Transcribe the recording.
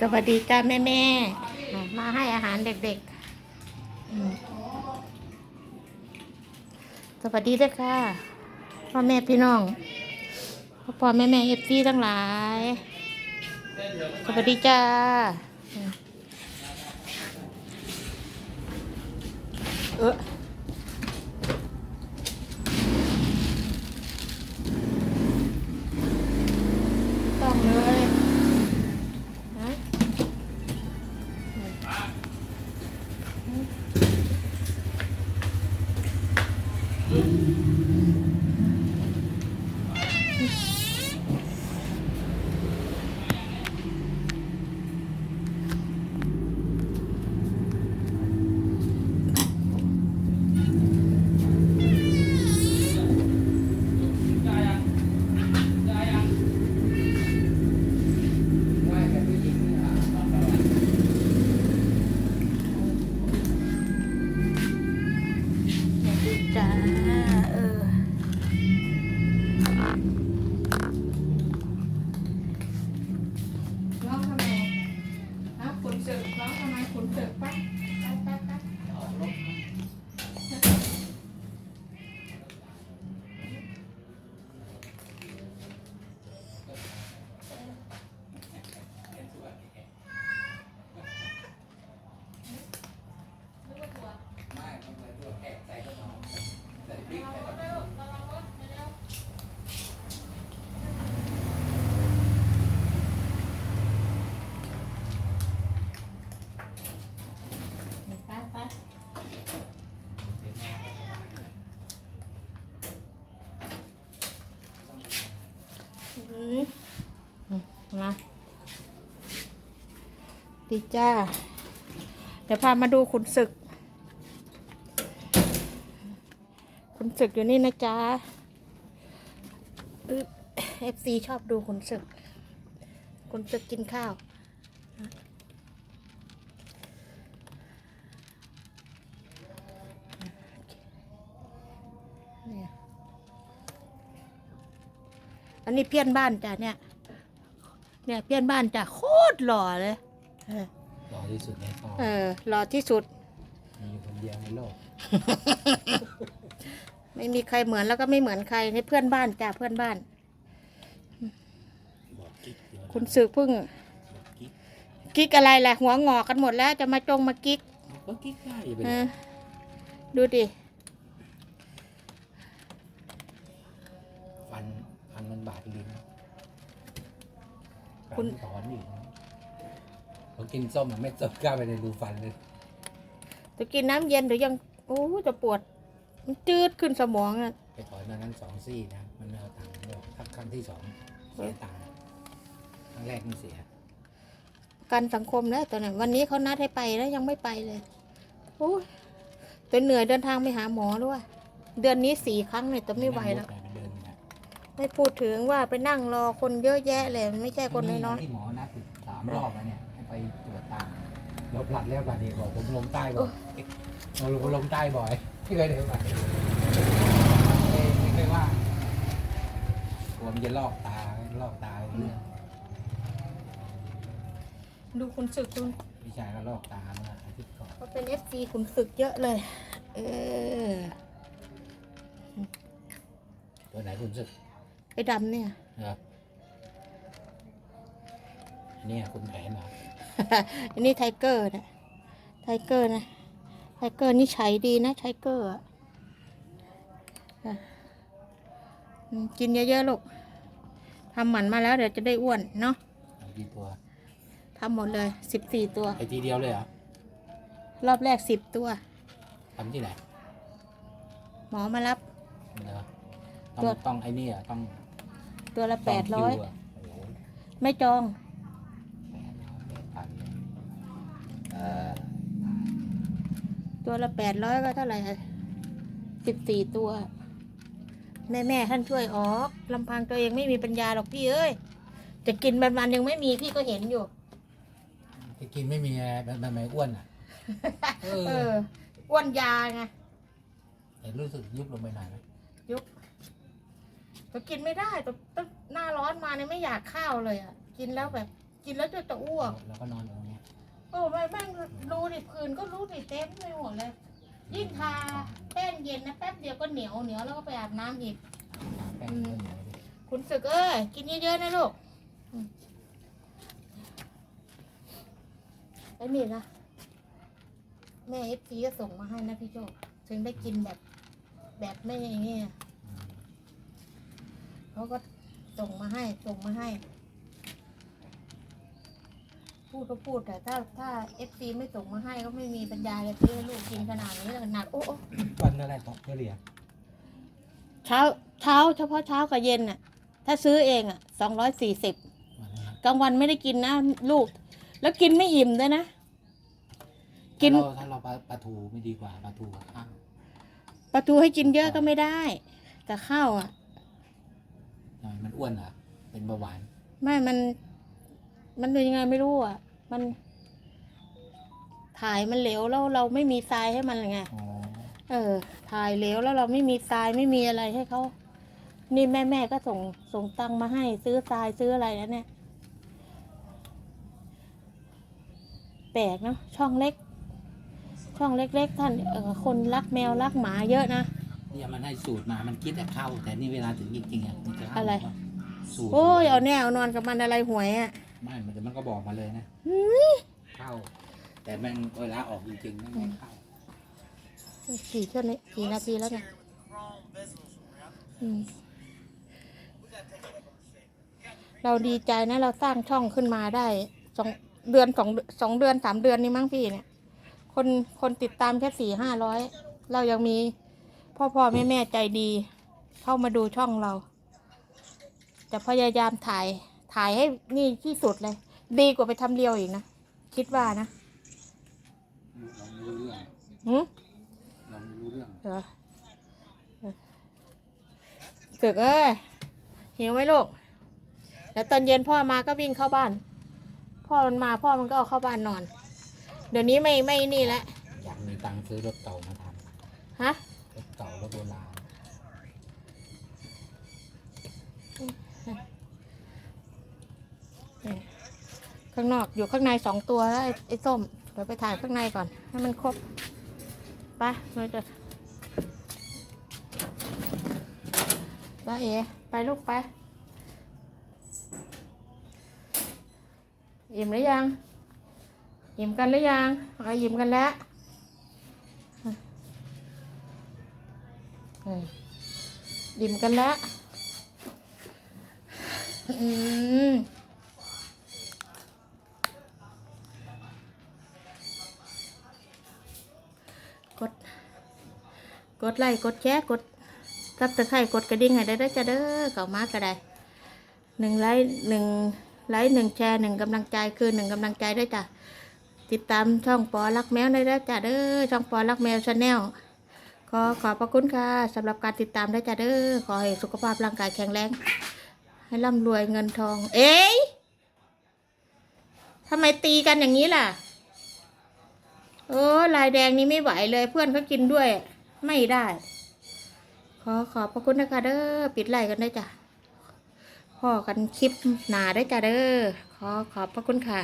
สวัสดีจ้าแม่แม่มาให้อาหารเด็กๆ สวัสดีด้วยค่ะพ่อแม่พี่น้องพ่อพ่อแม่แม่เอฟซีทั้งหลาย สวัสดีจ้าเออต้องเลยฮะ จ้ ไปไปอืมอืมมาดีจ้า เดี๋ยวพามาดูขุนศึก ขุน ศึกอยู่นี่นะจ๊ะเอฟซีชอบดูขุนศึกขุนศึกกินข้าวเนี่ยอันนี้เพี้ยนบ้านจ้ะเนี่ย เนี่ยเพี้ยนบ้านจ้ะโคตรหล่อเลยเออหล่อที่สุดในโลกเออหล่อที่สุดมีอยู่คนเดียวในโลก ไม่มีใครเหมือนแล้วก็ไม่เหมือนใครนี่เพื่อนบ้านจ้ะเพื่อนบ้านบอกกิ๊กเดียวคุณสึกเพิ่งบอกกิ๊กกิ๊กอะไรแหละหัวงอกกันหมดแล้วจะมาจงมากิ๊กบอกกิ๊กได้ไปเอเลยอดูดิฟันฟันมันบาดลิ้นคุณฟันถอนอยู่ผมกินส้มอะไม่ส้มกล้าไปในรูฟันเลยจะกินน้ำเย็นหรือยังโอ้จะปวด มันจืดขึ้นสมองอะไปถอนมานั้นสองซี่นะ มันไม่เอาตังค์บอกถ้าครั้งที่สองเสียตังค์ครั้งแรกไม่เสียกันสังคมแล้วตอนนี้วันนี้เขานัดให้ไปแล้วยังไม่ไปเลยโอ้ยตัวเหนื่อยเดินทางไปหาหมอด้วย เดือนนี้สี่ครั้งเนี่ยแต่ไม่ไหวแล้วนั่งรถไปเดินนะไม่พูดถึงว่าไปนั่งรอคนเยอะแยะเลยมันไม่ใช่คนน้อยที่หมอนัดติดสามรอบแล้วเนี่ยให้ไปตรวจตาเราผลัดแล้วผลัดอีกบอกผมลงใต้บ่อยเราลงลงใต้บ่อย ไม่เคยเดินไปไม่เคยว่ากลัวมันจะลอกตาลอกตาเรื่องๆดูคุณศึกคุณพี่ชายก็ลอกตาเมื่ออาทิตย์ก่อนเขาเป็นเอฟซีขุนศึกเยอะเลย เออ ตัวไหนคุณสึกไอ้ดำเนี่ยนะครับอันนี้คุณแผนเหรอ อันนี้ไทเกอร์นะไทเกอร์นะ ไทเกอร์นี่ใช้ดีนะไทเกอร์อะอะอืมกินเยอะๆลูกทำหมันมาแล้วเดี๋ยวจะได้อ้วนเนาะเอากี่ตัวทำหมดเลยสิบสี่ตัว ไอทีเดียวเลยเหรอ รอบแรกสิบตัวทำที่ไหน หมอมารับเหรอตัต้วองต้องไอ้นี่เหรอต้อง ตัวละจแปงดร้อยคิวะโอ้โหไม่จอง ตัวละแปดร้อยก็เท่าไหร่สิบสี่ตัว แม่แม่ๆท่านช่วยออกลำพังตัวเองไม่มีปัญญาหรอกพี่เอ้ยจะกินวันวันๆยังไม่มีพี่ก็เห็นอยู่ จะกินไม่มีอะไรมันมันไม่อ้วนอะ เอเออออ้วนยาไงแต่รู้สึกยุบลงไปหน่อยไหมยุบแต่กินไม่ได้แต่ตั้งหน้าร้อนมาเนี่ยไม่อยากข้าวเลยอะ กินแล้วแบบ กินแล้วจะจะอ้วก แล้วก็นอนอยู่ตรง เนี้ยโอ้ไม่แม่งรู้ดิผื่นก็รู้ดิเต็มไม่หมดเลย ยิ่งทาแป้งเย็นนะแป๊บเดียวก็เหนียวเหนียวแล้วก็ไปอาบน้ำอีก แป้งเพิ่มเลยคุณศึกเอ้ยกินเยอะๆนะลูกอืมไอ้นี่นะ แม่เอฟซีก็ส่งมาให้นะพี่โจถึงได้กินแบบ แบบไม่อย่างเงี้ยเขาก็ส่งมาให้ส่งมาให้ พูดก็พูดแต่ถ้าถ้าเอฟซีไม่ส่งมาให้ก็ไม่มีปัญญาเลยซื้อให้ลูกกินขนาดนี้แล้วขนาดโอ้โอ้วันอะไรตกเฉลี่ยเช้าเช้าเฉพาะเช้ากับเย็นน่ะ ถ้าซื้อเองอะสองร้อยสี่สิบวันอะไรกลางวันไม่ได้กินนะลูก แล้วกินไม่อิ่มด้วยนะ กินถ้าเราถ้าเราปลาปลาทูไม่ดีกว่าปลาทูกับข้าวประตูให้กินเยอะก็ไม่ได้แต่ข้าวอะทำไมมันอ้วนเหรอเป็นเบาหวาน ไม่มัน มันเป็นยังไงไม่รู้อะ มันถ่ายมันเหลวแล้วเราไม่มีทรายให้มันไง อ๋อเออ ถ่ายเหลวแล้วเราไม่มีทรายไม่มีอะไรให้เขา นี่แม่แม่ก็ส่งส่งตังค์มาให้ซื้อทรายซื้ออะไรแล้วเนี่ย แปลกเนาะช่องเล็ก ช่องเล็ก ๆ ท่านเออคนรักแมวรักหมาเยอะนะ เนี่ยมันให้สูตรมา มันคิดแต่เข้า แต่นี่เวลาถึงจริงๆอะมันจะเข้าอะไร สูตรโอ้ยเอาแน่เอานอนกับมันอะไรหวยอะ ไม่มันจะมันก็บอกมาเลยนะเข้า แต่มันเวลาออกจริงๆไม่เข้ากี่เท่านี้กี่นาทีแล้วเนี่ยอืมเราดีใจนะเราสร้างช่องขึ้นมาได้สองเดือนสองสองเดือนสามเดือนนี่มั้งพี่เนี่ย คนคนติดตามแค่สี่ห้าร้อยเรายังมีพ่อพ่อแม่แม่ใจดี เข้ามาดูช่องเรา จะพยายามถ่ายายให้นี่ที่สุดเลย ดีกว่าไปทำเรียวอีกนะ คิดว่านะเราไม่รู้เรื่องหืมเราไม่รู้เรื่องเหรอสึกเอ้ยหิวไหมลูกแล้วตอนเย็นพ่อมาก็วิ่งเข้าบ้าน พ่อมันมาพ่อมันก็เอาเข้าบ้านนอน เดี๋ยวนี้ไม่ไม่นี่แล้วอยากมีตังค์ซื้อรถเก่ามาทฮะำรถเก่ารถโบราณ ข้างนอกอยู่ข้างในสองตัวแล้วไอ้ไอส้มเดี๋ยวไปถ่ายข้างในก่อน ให้มันครบไปเราจะไปเอไปลูกไปอิ่มหรือยังอิ่มกันหรือยังเอาอิ่มกันแล้วอิ่มกันแล้วอืม กดไลค์กดแชร์กดซับตะไคร่กดกระดิ่งให้ได้ด้วยจ้ะเด้อเก่ามากก็ได้หนึ่งไลค์หนึ่งไลค์หนึ่งแชร์หนึ่งกำลังใจคือหนึ่งกำลังใจด้วยจ้ะติดตามช่องปอรักแมวได้ด้วยจ้ะเด้อช่องปอรักแมวชาแนลขอขอบพระคุณค่ะสำหรับการติดตามได้จ้ะเด้อขอให้สุขภาพร่างกายแข็งแรง ให้ร่ำรวยเงินทอง เอ๊ยทำไมตีกันอย่างนี้ล่ะโอ้ลายแดงนี้ไม่ไหวเลยเพื่อนเขากินด้วย ไม่ได้ ขอขอบพระคุณนะคะเด้อปิดไลค์กันได้จ้ะพ่อกันคลิปหนาได้จ้ะเด้อขอขอบพระคุณค่ะ